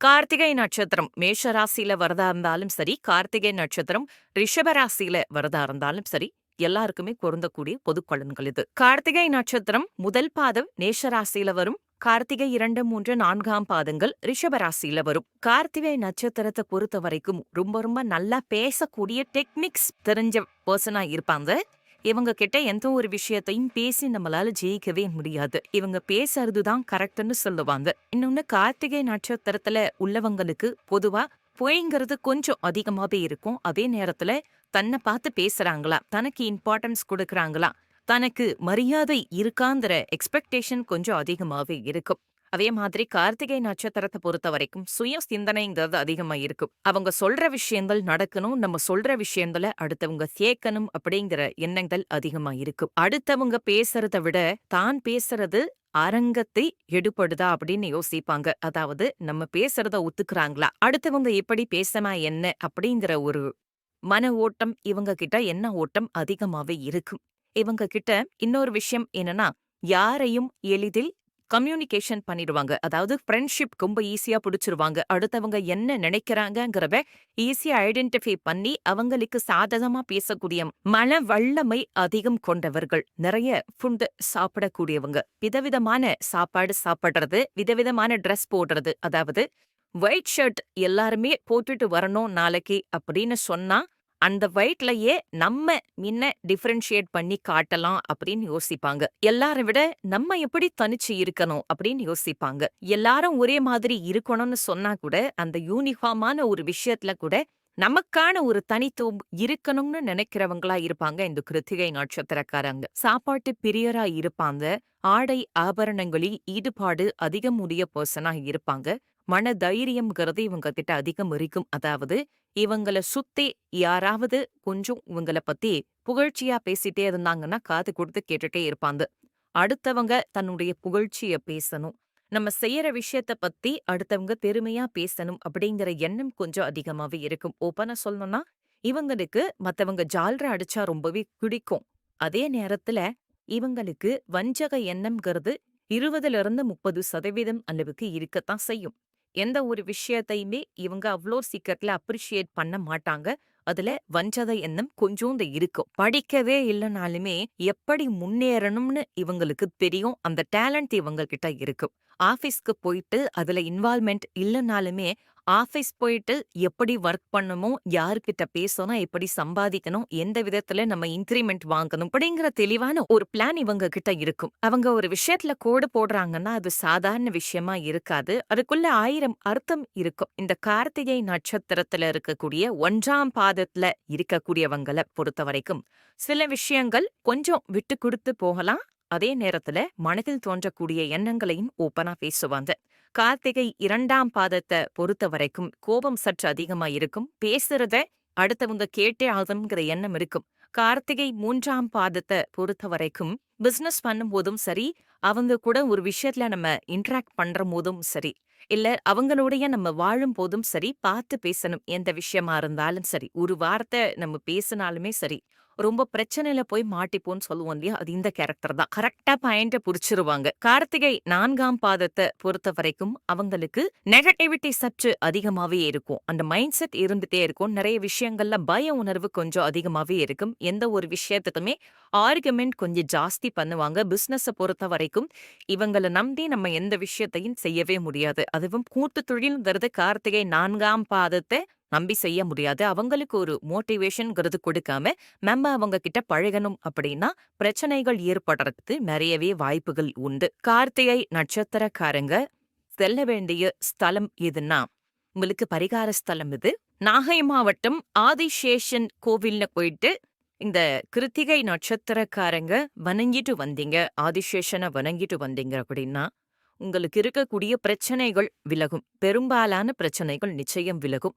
கார்த்திகை நட்சத்திரம். மேஷ ராசியில வரதா இருந்தாலும் சரி கார்த்திகை நட்சத்திரம் ரிஷப ராசியில வரதா இருந்தாலும் சரி எல்லாருக்குமே பொருந்தக்கூடிய பொது பலன்கள் இது. கார்த்திகை நட்சத்திரம் முதல் பாதம் நேஷ ராசியில வரும். கார்த்திகை இரண்டு மூன்று நான்காம் பாதங்கள் ரிஷபராசியில வரும். கார்த்திகை நட்சத்திரத்தை பொறுத்த வரைக்கும் ரொம்ப ரொம்ப நல்லா பேசக்கூடிய டெக்னிக்ஸ் தெரிஞ்ச பர்சனா இருப்பாங்க. இவங்க கிட்ட எந்த ஒரு விஷயத்தையும் பேசி நம்மளால ஜெயிக்கவே முடியாது. இவங்க பேசுறதுதான் கரெக்ட்னு சொல்லுவாங்க. இன்னொன்னு கார்த்திகை நட்சத்திரத்துல உள்ளவங்களுக்கு பொதுவா பொய்ங்கிறது கொஞ்சம் அதிகமாவே இருக்கும். அதே நேரத்துல தன்னை பார்த்து பேசுறாங்களா தனக்கு இம்பார்ட்டன்ஸ் கொடுக்கறாங்களா தனக்கு மரியாதை இருக்காங்கிற எக்ஸ்பெக்டேஷன் கொஞ்சம் அதிகமாவே இருக்கும். அதே மாதிரி கார்த்திகை நட்சத்திரத்தை பொறுத்த வரைக்கும் சுய சிந்தனைங்கிறது அதிகமா இருக்கும் அவங்க சொல்ற விஷயங்கள் நடக்கணும் நம்ம சொல்ற விஷயங்களை அடுத்தவங்க சேர்க்கணும் அப்படிங்கிற எண்ணங்கள் அதிகமா இருக்கும் அடுத்தவங்க பேசுறத விட தான் பேசுறது அரங்கத்தை எடுப்படுதா அப்படின்னு யோசிப்பாங்க. அதாவது நம்ம பேசுறத ஒத்துக்கிறாங்களா? அடுத்தவங்க எப்படி பேசமா என்ன அப்படிங்கிற ஒரு மன ஓட்டம் இவங்க கிட்ட என்ன ஓட்டம் அதிகமாவே இருக்கும் இவங்க கிட்ட இன்னொரு விஷயம் என்னன்னா யாரையும் எளிதில் கம்யூனிகேஷன் பண்ணிடுவாங்க. அதாவது ஃப்ரெண்ட்ஷிப் ரொம்ப ஈஸியா பிடிச்சிருவாங்க. அடுத்தவங்க என்ன நினைக்கிறாங்கிறத ஈஸியா ஐடென்டிஃபை பண்ணி அவங்களுக்கு சாதகமா பேசக்கூடிய மன வல்லமை அதிகம் கொண்டவர்கள். நிறைய ஃபுட் சாப்பிடக்கூடியவங்க. விதவிதமான சாப்பாடு சாப்பிடுறது விதவிதமான ட்ரெஸ் போடுறது. அதாவது ஒயிட் ஷர்ட் எல்லாருமே போட்டுட்டு வரணும் நாளைக்கு அப்படின்னு சொன்னா அந்த வயிட்லயே நம்ம முன்ன டிஃபரன்ஷியேட் பண்ணி காட்டலாம் அப்படின்னு யோசிப்பாங்க. எல்லாரை விட நம்ம எப்படி தனிச்சு இருக்கணும் அப்படின்னு யோசிப்பாங்க. எல்லாரும் ஒரே மாதிரி இருக்கணும்னு சொன்னா கூட அந்த யூனிஃபார்மான ஒரு விஷயத்துல கூட நமக்கான ஒரு தனித்துவம் இருக்கணும்னு நினைக்கிறவங்களா இருப்பாங்க இந்த கிருத்திகை நட்சத்திரக்காரங்க. சாப்பாட்டு பிரியரா இருப்பாங்க. ஆடை ஆபரணங்களில் ஈடுபாடு அதிகம் உடைய பர்சனா இருப்பாங்க. மன தைரியம்ங்கிறது இவங்க கிட்ட அதிகம் இருக்கும். அதாவது இவங்கள சுத்தி யாராவது கொஞ்சம் இவங்கள பத்தி புகழ்ச்சியா பேசிட்டே இருந்தாங்கன்னா காது கொடுத்து கேட்டுட்டே இருப்பாங்க. அடுத்தவங்க தன்னுடைய புகழ்ச்சிய பேசணும். நம்ம செய்யற விஷயத்த பத்தி அடுத்தவங்க பெருமையா பேசணும் அப்படிங்கிற எண்ணம் கொஞ்சம் அதிகமாவே இருக்கும். ஓப்பனா சொல்லணும்னா இவங்களுக்கு மத்தவங்க ஜால்ற அடிச்சா ரொம்பவே பிடிக்கும். அதே நேரத்துல இவங்களுக்கு வஞ்சக எண்ணம்ங்கிறது இருபதுல இருந்து முப்பது சதவீதம் அளவுக்கு இருக்கத்தான் செய்யும். எந்த ஒரு விஷயத்தையுமே இவங்க அவ்வளோ சீக்கிரத்துல அப்ரிஷியேட் பண்ண மாட்டாங்க. அதுல வஞ்சத எண்ணம் கொஞ்சோண்டு இருக்கும். படிக்கவே இல்லைனாலுமே எப்படி முன்னேறணும்னு இவங்களுக்கு தெரியும். அந்த டேலண்ட் இவங்க கிட்ட இருக்கும். ஆபீஸ்க்கு போயிட்டு அதுல இன்வால்மெண்ட் இல்லைனாலுமே ஆஃபீஸ் போயிட்டு எப்படி ஒர்க் பண்ணணும் யாருக்கிட்ட பேசணும் எப்படி சம்பாதிக்கணும் எந்த விதத்துல நம்ம இன்க்ரிமெண்ட் வாங்கணும் அப்படிங்கிற தெளிவான ஒரு பிளான் இவங்க கிட்ட இருக்கும். அவங்க ஒரு விஷயத்துல கோடு போடுறாங்கன்னா அது சாதாரண விஷயமா இருக்காது. அதுக்குள்ள ஆயிரம் அர்த்தம் இருக்கும். இந்த கார்த்திகை நட்சத்திரத்துல இருக்கக்கூடிய ஒன்றாம் பாதத்துல இருக்கக்கூடியவங்களை பொறுத்த வரைக்கும் சில விஷயங்கள் கொஞ்சம் விட்டு கொடுத்து போகலாம் அதே நேரத்துல மனதில் தோன்றக்கூடிய எண்ணங்களையும் ஓப்பனா பேசுவாங்க. கார்த்திகை இரண்டாம் பாதத்தை பொறுத்த வரைக்கும் கோபம் சற்று அதிகமா இருக்கும். பேசுறத அடுத்தவங்க கேட்டே ஆகணுங்கிற எண்ணம் இருக்கும். கார்த்திகை மூன்றாம் பாதத்தை பொறுத்த வரைக்கும் பிசினஸ் பண்ணும் போதும் சரி அவங்க கூட ஒரு விஷயத்துல நம்ம இன்ட்ராக்ட் பண்ற போதும் சரி. இல்ல அவங்களுடைய நம்ம வாழும் போதும் சரி பார்த்து பேசணும். எந்த விஷயமா இருந்தாலும் சரி ஒரு வார்த்தை நம்ம பேசினாலுமே சரி ரொம்ப பிரச்சனையில போய் மாட்டிப்போன்னு சொல்லுவோம் இல்லையா? அது இந்த கேரக்டர் தான். கரெக்டா பாயிண்ட புடிச்சிருவாங்க. கார்த்திகை நான்காம் பாதத்தை பொறுத்த வரைக்கும் அவங்களுக்கு நெகட்டிவிட்டி சற்று அதிகமாவே இருக்கும். அந்த மைண்ட் செட் இருந்துட்டே இருக்கும். நிறைய விஷயங்கள்ல பய உணர்வு கொஞ்சம் அதிகமாவே இருக்கும். எந்த ஒரு விஷயத்துக்குமே ஆர்குமெண்ட் கொஞ்சம் ஜாஸ்தி பண்ணுவாங்க. பிசினஸ பொறுத்த வரைக்கும் இவங்களை நம்பி நம்ம எந்த விஷயத்தையும் செய்யவே முடியாது. அதுவும் கூட்டு தொழில்ங்கிறது கார்த்திகை நான்காம் பாதத்தை நம்பி செய்ய முடியாது. அவங்களுக்கு ஒரு மோட்டிவேஷன்ங்கிறது கொடுக்காம நம்ம அவங்க கிட்ட பழகணும் அப்படின்னா பிரச்சனைகள் ஏற்படுறதுக்கு நிறையவே வாய்ப்புகள் உண்டு. கார்த்திகை நட்சத்திரக்காரங்க செல்ல வேண்டிய ஸ்தலம் எதுன்னா உங்களுக்கு பரிகார ஸ்தலம் இது. நாகை மாவட்டம் ஆதிசேஷன் கோவில்ல போயிட்டு இந்த கிருத்திகை நட்சத்திரக்காரங்க வணங்கிட்டு வந்தீங்க ஆதிசேஷனை வணங்கிட்டு வந்தீங்க அப்படின்னா உங்களுக்கு இருக்கக்கூடிய பிரச்சனைகள் விலகும். பெரும்பாலான பிரச்சனைகள் நிச்சயம் விலகும்.